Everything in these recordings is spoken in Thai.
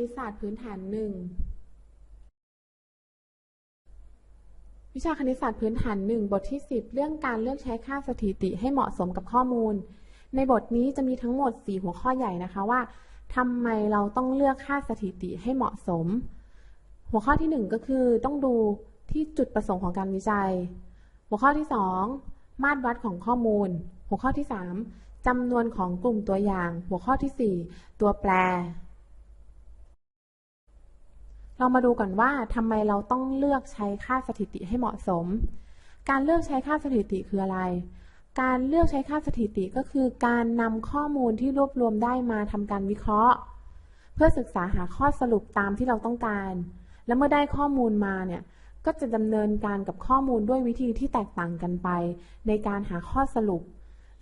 ณิตศาสตร์พื้นฐานหนึ่งวิชาคณิตศาสตร์พื้นฐานหนึ่งบทที่ 10 เรื่องการเลือกใช้ค่าสถิติให้เหมาะสมกับข้อมูล ในบทนี้จะมีทั้งหมด 4 หัวข้อใหญ่นะคะว่าทำไมเราต้องเลือกค่าสถิติให้เหมาะสม หัวข้อที่ 1 ก็คือต้องดูที่จุดประสงค์ของการวิจัย หัวข้อที่ 2 มาตรวัดของข้อมูล หัวข้อที่ 3จำนวนของกลุ่มตัวอย่าง หัวข้อที่ 4 ตัวแปร เรามาดูก่อนว่าทำไมเราต้องเลือกใช้ค่าสถิติให้เหมาะสม การเลือกใช้ค่าสถิติคืออะไร การเลือกใช้ค่าสถิติก็คือการนำข้อมูลที่รวบรวมได้มาทำการวิเคราะห์ เพื่อศึกษาหาข้อสรุปตามที่เราต้องการ และเมื่อได้ข้อมูลมาเนี่ยก็จะดำเนินการกับข้อมูลด้วยวิธีที่แตกต่างกันไป ในการหาข้อสรุป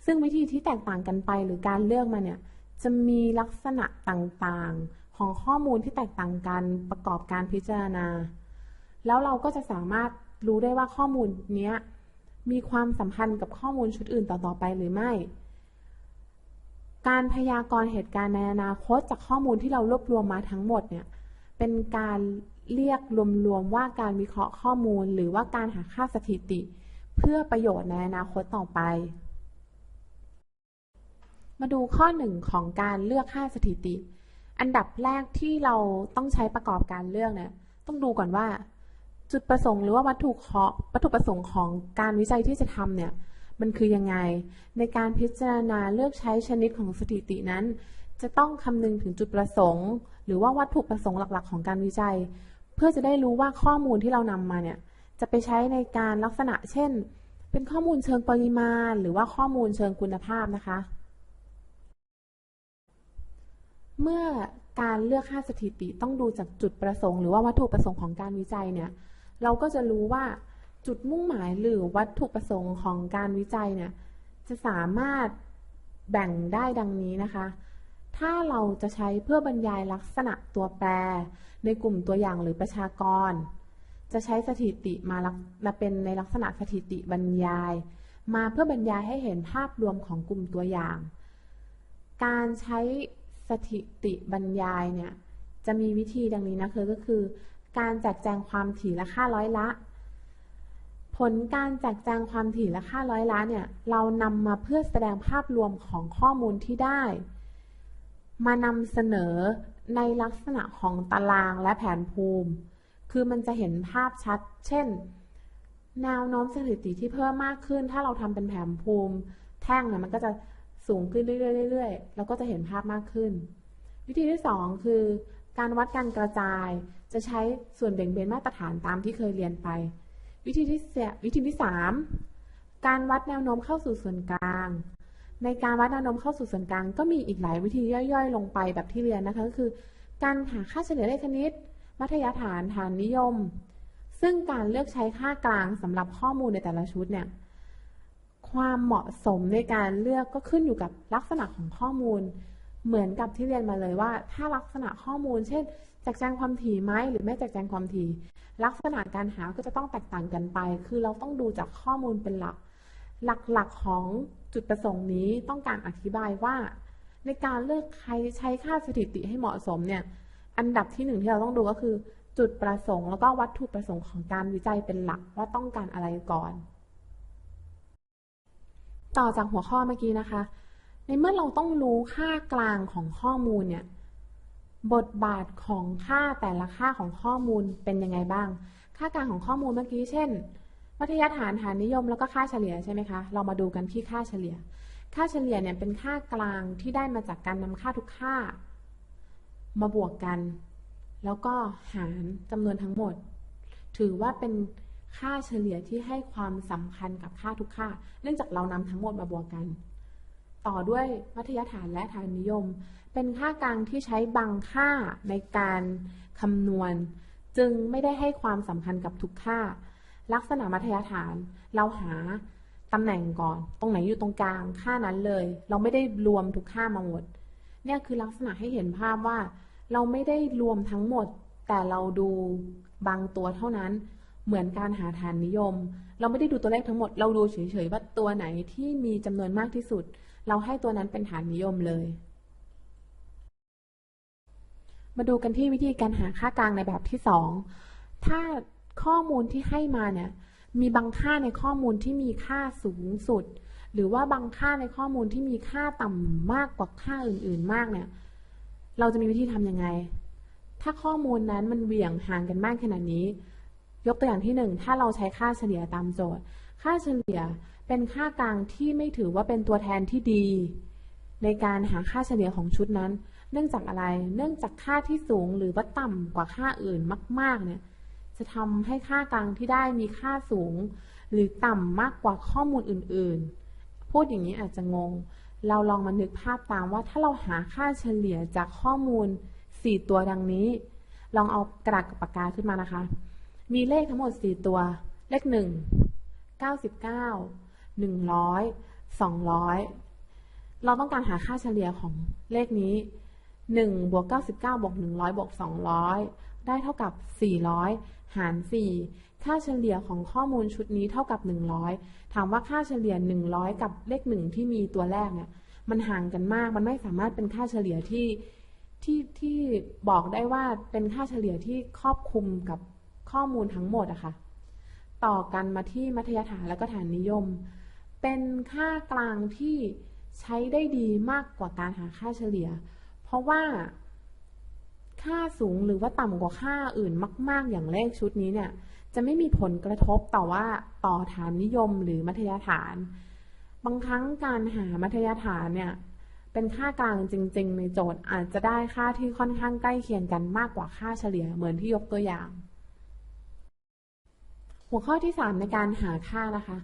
ซึ่งวิธีที่แตกต่างกันไปหรือการเลือกมาเนี่ยจะมีลักษณะต่างๆ ของข้อมูลที่แตกต่างกันประกอบการพิจารณา แล้วเราก็จะสามารถรู้ได้ว่าข้อมูลเนี้ยมีความสัมพันธ์กับข้อมูลชุดอื่นต่อๆไปหรือไม่ การพยากรณ์เหตุการณ์ในอนาคตจากข้อมูลที่เรารวบรวมมาทั้งหมดเนี่ยเป็นการเรียกรวมๆว่าการวิเคราะห์ข้อมูล หรือว่าการหาค่าสถิติ เพื่อประโยชน์ในอนาคตต่อไป มาดูข้อหนึ่งของการเลือกค่าสถิติ อันดับแรกที่เราต้องใช้ประกอบการเลือกเนี่ยต้องดูก่อนว่า จุดประสงค์หรือว่าวัตถุเคาะวัตถุประสงค์ของการวิจัยที่จะทำเนี่ยมันคือยังไง ในการพิจารณาเลือกใช้ชนิดของสถิตินั้น จะต้องคำนึงถึงจุดประสงค์ หรือว่าวัตถุประสงค์หลักๆ ของการวิจัย เพื่อจะได้รู้ว่าข้อมูลที่เรานำมาเนี่ยจะไปใช้ในการลักษณะเช่น เป็นข้อมูลเชิงปริมาณ หรือว่าข้อมูลเชิงคุณภาพนะคะ เมื่อการเลือกค่าสถิติต้องดูจากจุดประสงค์หรือว่าวัตถุประสงค์ของการวิจัยเนี่ย เราก็จะรู้ว่าจุดมุ่งหมายหรือวัตถุประสงค์ของการวิจัยเนี่ย จะสามารถแบ่งได้ดังนี้นะคะ ถ้าเราจะใช้เพื่อบรรยายลักษณะตัวแปร ในกลุ่มตัวอย่างหรือประชากร จะใช้สถิติมาลักมาเป็นในลักษณะสถิติบรรยาย มาเพื่อบรรยายให้เห็นภาพรวมของกลุ่มตัวอย่าง การใช้ สถิติบรรยายเนี่ยจะมีวิธีดังนี้นะคือก็คือ การแจกแจงความถี่และค่าร้อยละ ผลการแจกแจงความถี่และค่าร้อยละเนี่ยเรานำมาเพื่อแสดงภาพรวมของข้อมูลที่ได้ มานำเสนอในลักษณะของตารางและแผนภูมิ คือมันจะเห็นภาพชัด เช่น แนวโน้มสถิติที่เพิ่มมากขึ้น ถ้าเราทำเป็นแผนภูมิ แท่งเนี่ยมันก็จะ สูงขึ้นเรื่อยๆ เรื่อยๆแล้วก็จะเห็นภาพมากขึ้น วิธีที่ 2 คือ การวัดการกระจาย จะใช้ส่วนแบ่งเบนมาตรฐานตามที่เคยเรียนไป วิธีที่วิธีที่ 3 การวัดแนวโน้มเข้าสู่ส่วนกลาง ในการวัดแนวโน้มเข้าสู่ส่วนกลาง ก็มีอีกหลายวิธีย่อยๆ ลงไปแบบที่เรียนนะคะก็คือ การหาค่าเฉลี่ยเลขคณิต มัธยฐานฐานนิยม ซึ่งการเลือกใช้ค่ากลางสำหรับข้อมูลในแต่ละชุดเนี่ย ความเหมาะสมในการเลือกก็ขึ้นอยู่กับลักษณะของข้อมูล เหมือนกับที่เรียนมาเลยว่า ถ้าลักษณะข้อมูล เช่นแจกแจงความถี่ไหมหรือไม่แจกแจงความถี่ ลักษณะการหาก็จะต้องแตกต่างกันไป คือเราต้องดูจากข้อมูลเป็นหลัก หลักๆของจุดประสงค์นี้ต้องการอธิบายว่า ในการเลือกใครใช้ค่าสถิติให้เหมาะสมเนี่ยอันดับที่หนึ่งที่เราต้องดูก็คือ จุดประสงค์แล้วก็วัตถุประสงค์ของการวิจัยเป็นหลักว่าต้องการอะไรก่อน ต่อจากหัวข้อเมื่อกี้นะคะ ในเมื่อเราต้องรู้ค่ากลางของข้อมูลเนี่ย บทบาทของค่าแต่ละค่าของข้อมูลเป็นยังไงบ้าง ค่ากลางของข้อมูลเมื่อกี้เช่นมัธยฐานฐานนิยมแล้วก็ค่าเฉลี่ยใช่ไหมคะ เรามาดูกันที่ค่าเฉลี่ย ค่าเฉลี่ยเนี่ยเป็นค่ากลางที่ได้มาจากการนำค่าทุกค่า มาบวกกัน แล้วก็หารจำนวนทั้งหมด ถือว่าเป็น ค่าเฉลี่ยที่ให้ความสำคัญกับค่าทุกค่า เนื่องจากเรานำทั้งหมดมาบวกกัน ต่อด้วยมัธยฐานและฐานนิยม เป็นค่ากลางที่ใช้บางค่าในการคำนวณ จึงไม่ได้ให้ความสำคัญกับทุกค่า ลักษณะมัธยฐาน เราหาตำแหน่งก่อน ตรงไหนอยู่ตรงกลางค่านั้นเลย เราไม่ได้รวมทุกค่ามาหมด เนี่ยคือลักษณะให้เห็นภาพว่า เราไม่ได้รวมทั้งหมด แต่เราดูบางตัวเท่านั้น เหมือนการหาฐานนิยม เราไม่ได้ดูตัวเลขทั้งหมด เราดูเฉยๆว่าตัวไหนที่มีจำนวนมากที่สุด เราให้ตัวนั้นเป็นฐานนิยมเลย มาดูกันที่วิธีการหาค่ากลางในแบบที่สองถ้าข้อมูลที่ให้มาเนี่ยมีบางค่าในข้อมูลที่มีค่าสูงสุด หรือว่าบางค่าในข้อมูลที่มีค่าต่ำมากกว่าค่าอื่นๆมากเนี่ยเราจะมีวิธีทำยังไง ถ้าข้อมูลนั้นมันเหวี่ยงห่างกันมากขนาดนี้ ยกตัวอย่างที่หนึ่งถ้าเราใช้ค่าเฉลี่ยตามโจทย์ ค่าเฉลี่ยเป็นค่ากลางที่ไม่ถือว่าเป็นตัวแทนที่ดี ในการหาค่าเฉลี่ยของชุดนั้น เนื่องจากอะไร เนื่องจากค่าที่สูงหรือว่าต่ำกว่าค่าอื่นมาก ๆ เนี่ย จะทำให้ค่ากลางที่ได้มีค่าสูง หรือต่ำมากกว่าข้อมูลอื่น ๆ พูดอย่างนี้อาจจะงง เราลองมานึกภาพตามว่าถ้าเราหาค่าเฉลี่ยจากข้อมูล 4 ตัวดังนี้ ลองเอากระดาษกับปากกาขึ้นมานะคะ มีเลขทั้งหมด 4 ตัว เลข 1 99 100 200 เราต้องการหาค่าเฉลี่ยของเลขนี้ 1 บวก 99 บวก 100 บวก 200 ได้เท่ากับ 400 หาร 4 ค่าเฉลี่ยของข้อมูลชุดนี้เท่ากับ 100 ถามว่าค่าเฉลี่ย 100 กับเลข 1 ที่มีตัวแรกเนี่ย มันห่างกันมาก มันไม่สามารถเป็นค่าเฉลี่ยที่ที่ที่บอกได้ว่าเป็นค่าเฉลี่ยที่ครอบคลุมกับ ข้อมูลทั้งหมดอะค่ะ ต่อกันมาที่มัธยฐานและก็ฐานนิยม เป็นค่ากลางที่ใช้ได้ดีมากกว่าการหาค่าเฉลี่ย เพราะว่า ค่าสูงหรือว่าต่ำกว่าค่าอื่นมาก ๆ อย่างเลขชุดนี้เนี่ย จะไม่มีผลกระทบต่อว่าต่อฐานนิยมหรือมัธยฐาน บางครั้งการหามัธยฐานเนี่ยเป็นค่ากลางจริง ๆ ในโจทย์อาจจะได้ค่าที่ค่อนข้างใกล้เคียงกันมากกว่าค่าเฉลี่ยเหมือนที่ยกตัวอย่าง หัวข้อที่ 3 ในการหาค่านะคะ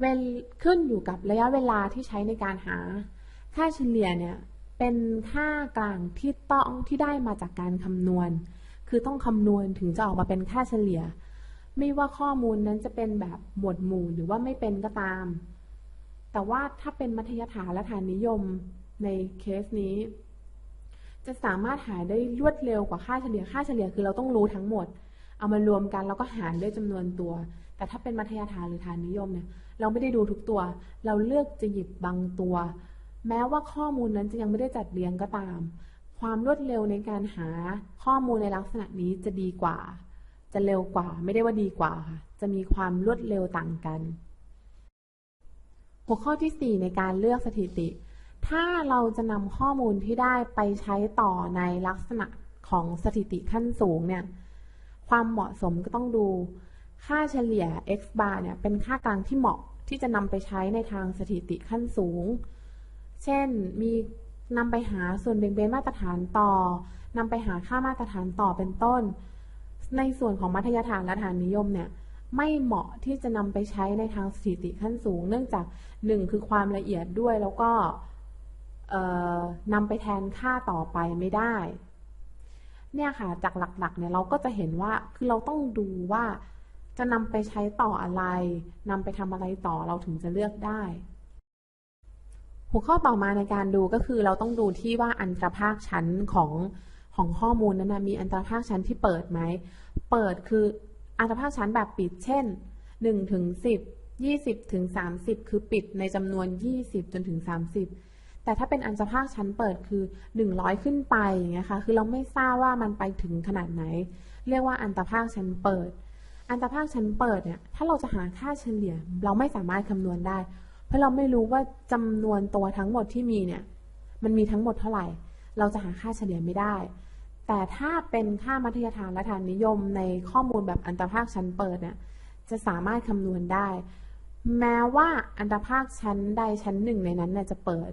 เวลขึ้นอยู่กับระยะเวลาที่ใช้ในการหา ค่าเฉลี่ยเนี่ยเป็นค่ากลางที่ต้องที่ได้มาจากการคำนวณ คือต้องคำนวณถึงจะออกมาเป็นค่าเฉลี่ย ไม่ว่าข้อมูลนั้นจะเป็นแบบหมวดหมู่หรือว่าไม่เป็นก็ตาม แต่ว่าถ้าเป็นมัธยฐานและฐานนิยมในเคสนี้ จะสามารถหาได้รวดเร็วกว่าค่าเฉลี่ย ค่าเฉลี่ยคือเราต้องรู้ทั้งหมด เอามารวมกันแล้วก็หารด้วยจำนวนตัว แต่ถ้าเป็นมัธยฐานหรือฐานนิยมเนี่ย เราไม่ได้ดูทุกตัว เราเลือกจะหยิบบางตัว แม้ว่าข้อมูลนั้นจะยังไม่ได้จัดเรียงก็ตาม ความรวดเร็วในการหาข้อมูลในลักษณะนี้จะดีกว่า จะเร็วกว่า ไม่ได้ว่าดีกว่าค่ะ จะมีความรวดเร็วต่างกัน หัวข้อที่ 4 ในการเลือกสถิติ ถ้าเราจะนำข้อมูลที่ได้ไปใช้ต่อในลักษณะของสถิติขั้นสูงเนี่ย ความเหมาะสมก็ต้องดู ค่าเฉลี่ย x bar เนี่ยเป็นค่ากลางที่เหมาะที่จะนำไปใช้ในทางสถิติขั้นสูง เช่นมีนำไปหาส่วนเบี่ยงเบนมาตรฐานต่อนำไปหาค่ามาตรฐานต่อเป็นต้น ในส่วนของมัธยฐานและฐานนิยมเนี่ยไม่เหมาะที่จะนำไปใช้ในทางสถิติขั้นสูง เนื่องจากหนึ่งคือความละเอียดด้วยแล้วก็นำไปแทนค่าต่อไปไม่ได้ เนี่ยค่ะจากหลักๆเนี่ยเราก็จะเห็นว่าคือเราต้องดูว่าจะนำไปใช้ต่ออะไรนำไปทำอะไรต่อเราถึงจะเลือกได้ หัวข้อต่อมาในการดูก็คือเราต้องดูที่ว่าอันตรภาคชั้นของของข้อมูลนั้นนะมีอันตรภาคชั้นที่เปิดไหม เปิดคืออันตรภาคชั้นแบบปิดเช่น1ถึง10 20ถึง30 คือปิดในจำนวน 20 จนถึง 30 แต่ถ้าเป็นอันตภาคชั้นเปิดคือ 100 ขึ้นไปอย่างเงี้ยค่ะ คือเราไม่ทราบว่ามันไปถึงขนาดไหน เรียกว่าอันตรภาคชั้นเปิด อันตรภาคชั้นเปิดเนี่ย ถ้าเราจะหาค่าเฉลี่ย เราไม่สามารถคำนวณได้ เพราะเราไม่รู้ว่าจำนวนตัวทั้งหมดที่มีเนี่ย มันมีทั้งหมดเท่าไหร่ เราจะหาค่าเฉลี่ยไม่ได้ แต่ถ้าเป็นค่ามัธยฐานและฐานนิยมในข้อมูลแบบอันตรภาคชั้นเปิดเนี่ย จะสามารถคำนวณได้ แม้ว่าอันตรภาคชั้นใดชั้นหนึ่งในนั้นเนี่ยจะเปิด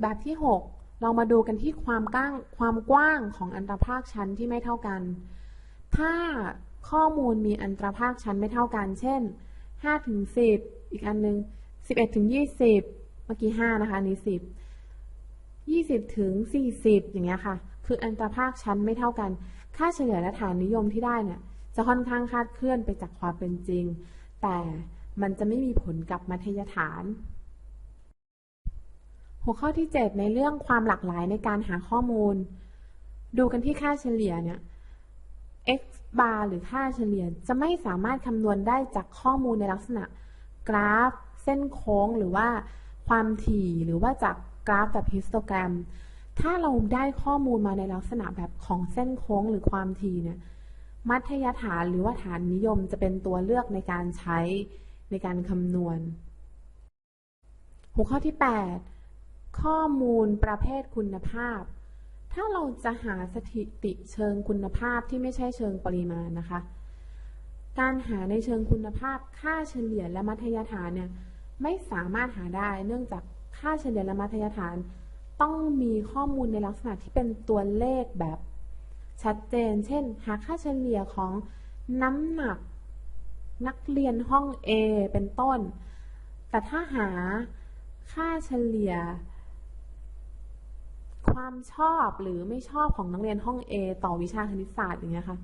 แบบที่ 6 เรามาดูกันที่ความกว้างความกว้างของอันตรภาคชั้นที่ไม่เท่ากัน ถ้าข้อมูลมีอันตรภาคชั้นไม่เท่ากัน เช่น5ถึง10 อีกอันนึง 11ถึง20 เมื่อกี้ 5 นะคะนี้ 10 20ถึง40 อย่างเงี้ยค่ะ คืออันตรภาคชั้นไม่เท่ากัน ค่าเฉลี่ยและฐานนิยมที่ได้เนี่ยจะค่อนข้างคาดเคลื่อนไปจากความเป็นจริง แต่มันจะไม่มีผลกับมัธยฐาน หัวข้อที่ 7 ในเรื่องความหลากหลายในการหาข้อมูล ดูกันที่ค่าเฉลี่ยเนี่ย x bar หรือค่าเฉลี่ยจะไม่สามารถคำนวณได้จากข้อมูลในลักษณะ กราฟ เส้นโค้งหรือว่าความถี่หรือว่าจากกราฟแบบฮิสโตแกรม ถ้าเราได้ข้อมูลมาในลักษณะแบบของเส้นโค้งหรือความถี่เนี่ย มัธยฐานหรือว่าฐานนิยมจะเป็นตัวเลือกในการใช้ในการคำนวณ หัวข้อที่ 8 ข้อมูลประเภทคุณภาพ ถ้าเราจะหาสถิติเชิงคุณภาพที่ไม่ใช่เชิงปริมาณนะคะ การหาในเชิงคุณภาพ ค่าเฉลี่ยและมัธยฐานเนี่ยไม่สามารถหาได้ เนื่องจากค่าเฉลี่ยและมัธยฐาน ต้องมีข้อมูลในลักษณะที่เป็นตัวเลขแบบชัดเจน เช่น หาค่าเฉลี่ยของน้ำหนักนักเรียนห้อง A เป็นต้น แต่ถ้าหาค่าเฉลี่ย ความชอบหรือไม่ชอบของนักเรียนห้อง A ต่อวิชาคณิตศาสตร์อย่างเงี้ยค่ะ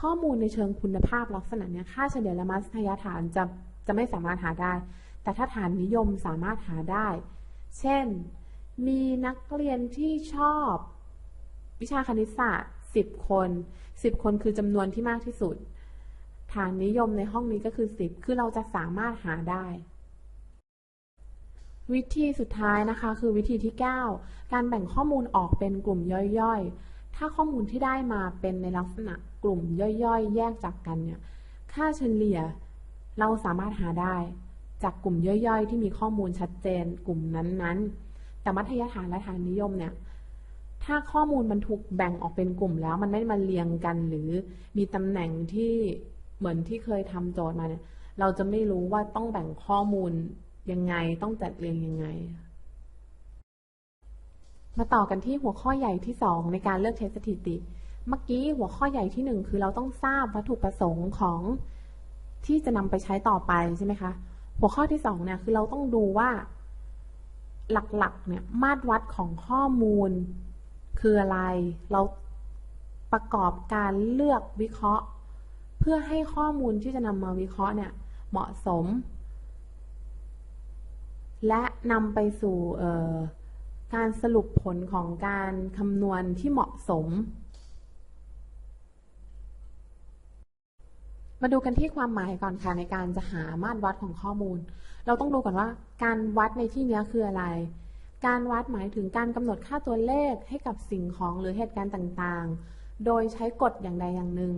ข้อมูลในเชิงคุณภาพลักษณะเนี้ยค่าเฉลี่ยและมัธยฐานจะจะไม่สามารถหาได้ แต่ถ้าฐานนิยมสามารถหาได้ เช่น มีนักเรียนที่ชอบ วิชาคณิตศาสตร์ 10 คน 10 คนคือจำนวนที่มากที่สุด ฐานนิยมในห้องนี้ก็คือ 10 คือเราจะสามารถหาได้ วิธีสุดท้ายนะคะ คือวิธีที่ 9 การแบ่งข้อมูลออกเป็นกลุ่มย่อยๆ ถ้าข้อมูลที่ได้มาเป็นในลักษณะกลุ่มย่อยๆ แยกจากกันเนี่ย ค่าเฉลี่ยเราสามารถหาได้จากกลุ่มย่อยๆ ที่มีข้อมูลชัดเจนกลุ่มนั้นๆ แต่มัธยฐานและฐานนิยมเนี่ย ถ้าข้อมูลมันถูกแบ่งออกเป็นกลุ่มแล้วมันไม่มาเรียงกันหรือมีตำแหน่งที่เหมือนที่เคยทำโจทย์มาเนี่ย เราจะไม่รู้ว่าต้องแบ่งข้อมูล ยังไงต้องจัดเรียงยังไง มาต่อกันที่หัวข้อใหญ่ที่2ในการเลือกเทสสถิติ เมื่อกี้หัวข้อใหญ่ที่1คือเราต้องทราบวัตถุประสงค์ของที่จะนำไปใช้ต่อไปใช่ไหมคะ หัวข้อที่2เนี่ยคือเราต้องดูว่า หลักๆเนี่ยมาตรวัดของข้อมูล คืออะไร เราประกอบการเลือกวิเคราะห์ เพื่อให้ข้อมูลที่จะนำมาวิเคราะห์เนี่ยเหมาะสม และนำไปสู่การสรุปผลของการคำนวณที่เหมาะสม มาดูกันที่ความหมายก่อนค่ะในการจะหามาตรวัดของข้อมูล เราต้องดูก่อนว่าการวัดในที่นี้คืออะไร การวัดหมายถึงการกำหนดค่าตัวเลขให้กับสิ่งของหรือเหตุการณ์ต่างๆ โดยใช้กฎอย่างใดอย่างหนึ่ง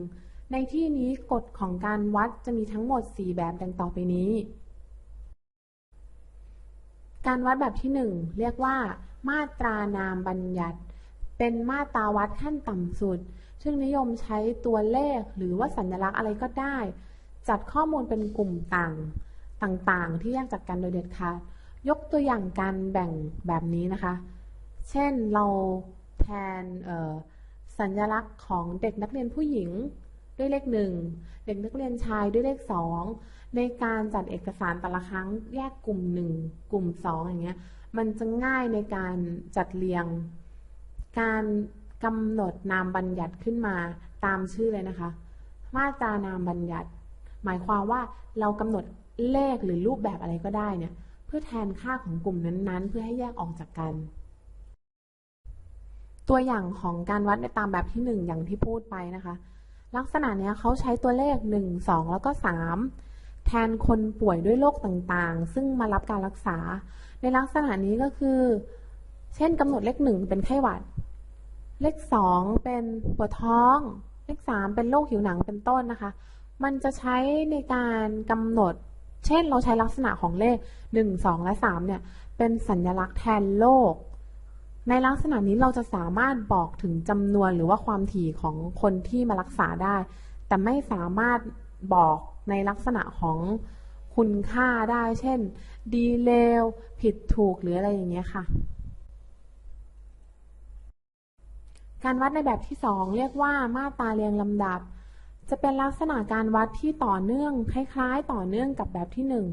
ในที่นี้กฎของการวัดจะมีทั้งหมด 4 แบบดังต่อไปนี้ การวัดแบบที่ 1 เรียกว่า มาตรานามบัญญัติ เป็นมาตราวัดขั้นต่ำสุด ซึ่งนิยมใช้ตัวเลขหรือว่าสัญลักษณ์อะไรก็ได้ จัดข้อมูลเป็นกลุ่มต่างต่างๆ ที่แยกจากกันโดยเด็ดขาดยกตัวอย่างการแบ่งแบบนี้นะคะ เช่นเราแทนสัญลักษณ์ของเด็กนักเรียนผู้หญิงด้วยเลขหนึ่งเด็กนักเรียนชายด้วยเลขสอง ในการจัดเอกสารแต่ละครั้งแยกกลุ่มหนึ่งกลุ่มสองอย่างเงี้ย มันจะง่ายในการจัดเรียง การกำหนดนามบัญญัติขึ้นมาตามชื่อเลยนะคะ มาตรานามบัญญัติ หมายความว่าเรากำหนดเลขหรือรูปแบบอะไรก็ได้เนี่ย เพื่อแทนค่าของกลุ่มนั้นๆ เพื่อให้แยกออกจากกัน ตัวอย่างของการวัดในตามแบบที่ 1 อย่างที่พูดไปนะคะ ลักษณะเนี้ยเขาใช้ตัวเลข 1 2 แล้วก็ 3 แทนคนป่วยด้วยโรคต่างๆ ซึ่งมารับการรักษา ในลักษณะนี้ก็คือ เช่นกำหนดเลข1เป็นไข้หวัด เลข2เป็นปวดท้อง เลข3เป็นโรคผิวหนังเป็นต้นนะคะ มันจะใช้ในการกำหนด เช่นเราใช้ลักษณะของเลข1 2และ3เนี่ย เป็นสัญลักษณ์แทนโรคในลักษณะนี้เราจะสามารถบอกถึงจำนวนหรือว่าความถี่ของคนที่มารักษาได้ แต่ไม่สามารถบอก ในลักษณะของคุณค่าได้ เช่น ดีเลว ผิดถูกหรืออะไรอย่างเงี้ยค่ะ การวัดในแบบที่ 2 เรียกว่ามาตราเรียงลำดับ จะเป็นลักษณะการวัดที่ต่อเนื่อง คล้ายๆ ต่อเนื่องกับแบบที่ 1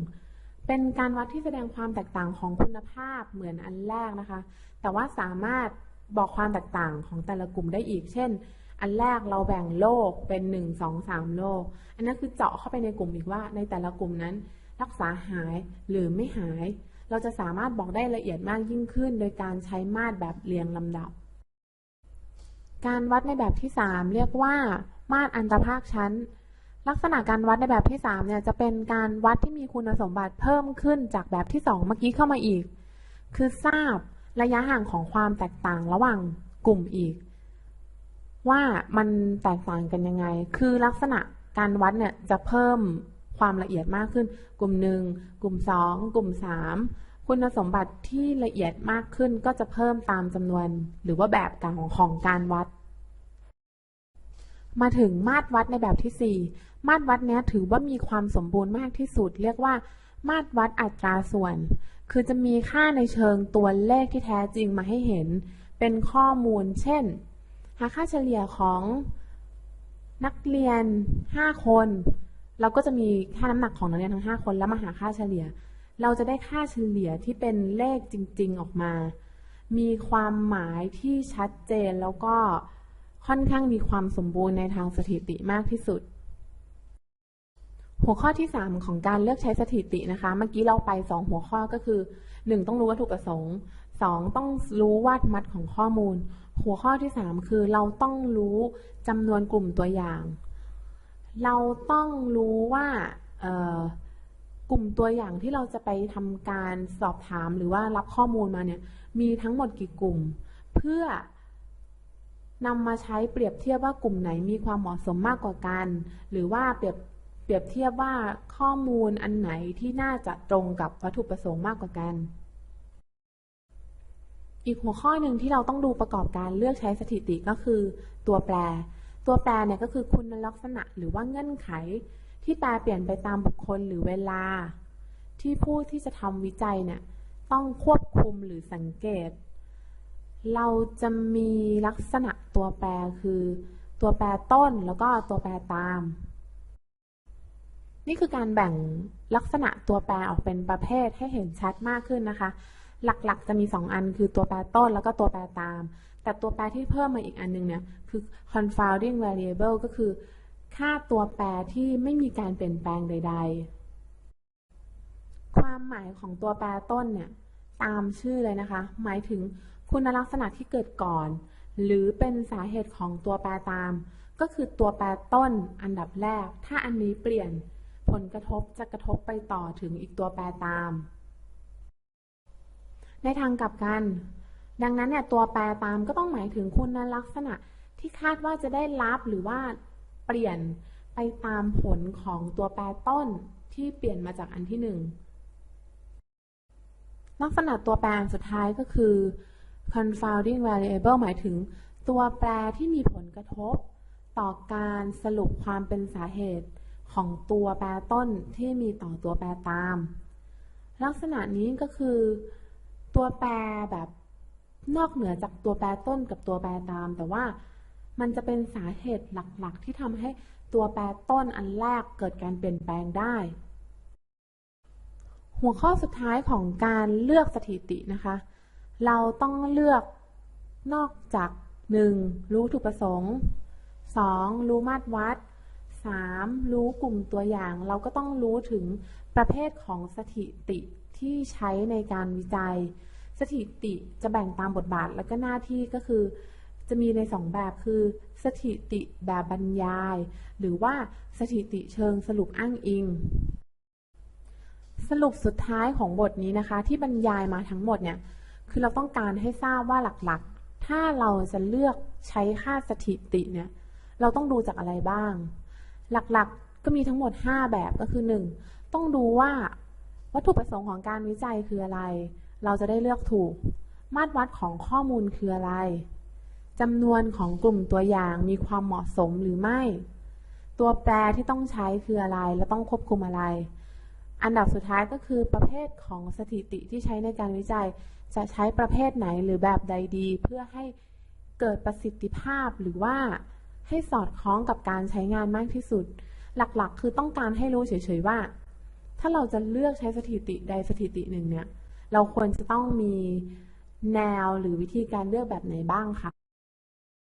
เป็นการวัดที่แสดงความแตกต่างของคุณภาพเหมือนอันแรกนะคะ แต่ว่าสามารถบอกความแตกต่างของแต่ละกลุ่มได้อีก เช่น อันแรกเราแบ่งโลกเป็น1 2 3โลก อันนั้นคือเจาะเข้าไปในกลุ่มอีกว่า ในแต่ละกลุ่มนั้น รักษาหายหรือไม่หาย เราจะสามารถบอกได้ละเอียดมากยิ่งขึ้น โดยการใช้มาตรแบบเรียงลำดับ การวัดในแบบที่ 3 เรียกว่า มาตรอันตรภาคชั้น ลักษณะการวัดในแบบที่3เนี่ยจะเป็นการวัดที่มีคุณสมบัติเพิ่มขึ้นจากแบบที่ 2 เมื่อกี้เข้ามาอีก คือทราบระยะห่างของความแตกต่างระหว่างกลุ่มอีก ว่ามันแตกต่างกันยังไง คือลักษณะการวัดเนี่ยจะเพิ่มความละเอียดมากขึ้น กลุ่มหนึ่งกลุ่มสองกลุ่มสามคุณสมบัติที่ละเอียดมากขึ้นก็จะเพิ่มตามจำนวน หรือว่าแบบการของของการวัด มาถึงมาตรวัดในแบบที่ 4 มาตรวัดเนี้ยถือว่ามีความสมบูรณ์มากที่สุด เรียกว่า มาตรวัดอัตราส่วน คือจะมีค่าในเชิงตัวเลขที่แท้จริงมาให้เห็น เป็นข้อมูล เช่น หาค่าเฉลี่ยของนักเรียน 5 คน เราก็จะมีค่าน้ำหนักของนักเรียนทั้ง 5 คนแล้วมาหาค่าเฉลี่ย เราจะได้ค่าเฉลี่ยที่เป็นเลขจริง ๆออกมา มีความหมายที่ชัดเจนแล้วก็ค่อนข้างมีความสมบูรณ์ในทางสถิติมากที่สุด หัวข้อที่ 3 ของการเลือกใช้สถิตินะคะ เมื่อกี้เราไป 2 หัวข้อก็คือ 1 ต้องรู้วัตถุประสงค์ 2 ต้องรู้วาดมัดของข้อมูล หัวข้อที่ 3 คือเราต้องรู้จำนวนกลุ่มตัวอย่าง เราต้องรู้ว่ากลุ่มตัวอย่างที่เราจะไปทำการสอบถามหรือว่ารับข้อมูลมาเนี่ยมีทั้งหมดกี่กลุ่ม เพื่อนำมาใช้เปรียบเทียบว่ากลุ่มไหนมีความเหมาะสมมากกว่ากัน หรือว่าเปรียบเปรียบเทียบว่าข้อมูลอันไหนที่น่าจะตรงกับวัตถุประสงค์มากกว่ากัน อีกหัวข้อหนึ่งที่เราต้องดูประกอบการเลือกใช้สถิติก็คือ ตัวแปร ตัวแปรเนี่ยก็คือคุณลักษณะหรือว่าเงื่อนไข ที่แปรเปลี่ยนไปตามบุคคลหรือเวลา ที่ผู้ที่จะทำวิจัยเนี่ยต้องควบคุมหรือสังเกต เราจะมีลักษณะตัวแปรคือ ตัวแปรต้นแล้วก็ตัวแปรตาม นี่คือการแบ่งลักษณะตัวแปรออกเป็นประเภทให้เห็นชัดมากขึ้นนะคะ หลักๆ จะมี 2 อันคือตัวแปรต้นแล้วก็ตัวแปรตาม แต่ตัวแปรที่เพิ่มมาอีกอันนึงเนี่ยคือ confounding variable ก็คือ ค่าตัวแปรที่ไม่มีการเปลี่ยนแปลงใด ๆ ความหมายของตัวแปรต้นเนี่ยตามชื่อเลยนะคะ หมายถึงคุณลักษณะที่เกิดก่อน หรือเป็นสาเหตุของตัวแปรตาม ก็คือตัวแปรต้นอันดับแรก ถ้าอันนี้เปลี่ยนผลกระทบจะกระทบไปต่อถึงอีกตัวแปรตาม ในทางกลับกัน ดังนั้นเนี่ยตัวแปรตามก็ต้องหมายถึงคุณลักษณะที่คาดว่าจะได้รับหรือว่าเปลี่ยนไปตามผลของตัวแปรต้นที่เปลี่ยนมาจากอันที่หนึ่งลักษณะตัวแปรอันสุดท้ายก็คือ confounding variable หมายถึงตัวแปรที่มีผลกระทบ ต่อการสรุปความเป็นสาเหตุของตัวแปรต้นที่มีต่อตัวแปรตาม ลักษณะนี้ก็คือ ตัวแปรแบบนอกเหนือจากตัวแปรต้นกับตัวแปรตาม แต่ว่ามันจะเป็นสาเหตุหลักๆ ที่ทำให้ตัวแปรต้นอันแรกเกิดการเปลี่ยนแปลงได้ หัวข้อสุดท้ายของการเลือกสถิตินะคะ เราต้องเลือกนอกจาก 1. รู้ถูกประสงค์ 2. รู้มาตรวัด 3. รู้กลุ่มตัวอย่าง เราก็ต้องรู้ถึงประเภทของสถิติ ที่ใช้ในการวิจัย สถิติจะแบ่งตามบทบาทและก็หน้าที่ก็คือ จะมีในสองแบบคือ สถิติแบบบรรยาย หรือว่าสถิติเชิงสรุปอ้างอิง สรุปสุดท้ายของบทนี้นะคะ ที่บรรยายมาทั้งหมดเนี่ยคือเราต้องการให้ทราบว่าหลักๆ ถ้าเราจะเลือกใช้ค่าสถิติเนี่ยเราต้องดูจากอะไรบ้าง หลักๆก็มีทั้งหมด 5 แบบก็คือ 1. ต้องดูว่า วัตถุประสงค์ของการวิจัยคืออะไร เราจะได้เลือกถูก มาตรวัดของข้อมูลคืออะไรจำนวนของกลุ่มตัวอย่างมีความเหมาะสมหรือไม่ ตัวแปรที่ต้องใช้คืออะไร และต้องควบคุมอะไร อันดับสุดท้ายก็คือประเภทของสถิติที่ใช้ในการวิจัย จะใช้ประเภทไหนหรือแบบใดดี เพื่อให้เกิดประสิทธิภาพหรือว่าให้สอดคล้องกับการใช้งานมากที่สุด หลักๆ คือต้องการให้รู้เฉยๆว่า ถ้าเราจะเลือกใช้สถิติใดสถิติหนึ่งเนี่ย เราควรจะต้องมีแนวหรือวิธีการเลือกแบบไหนบ้างคะ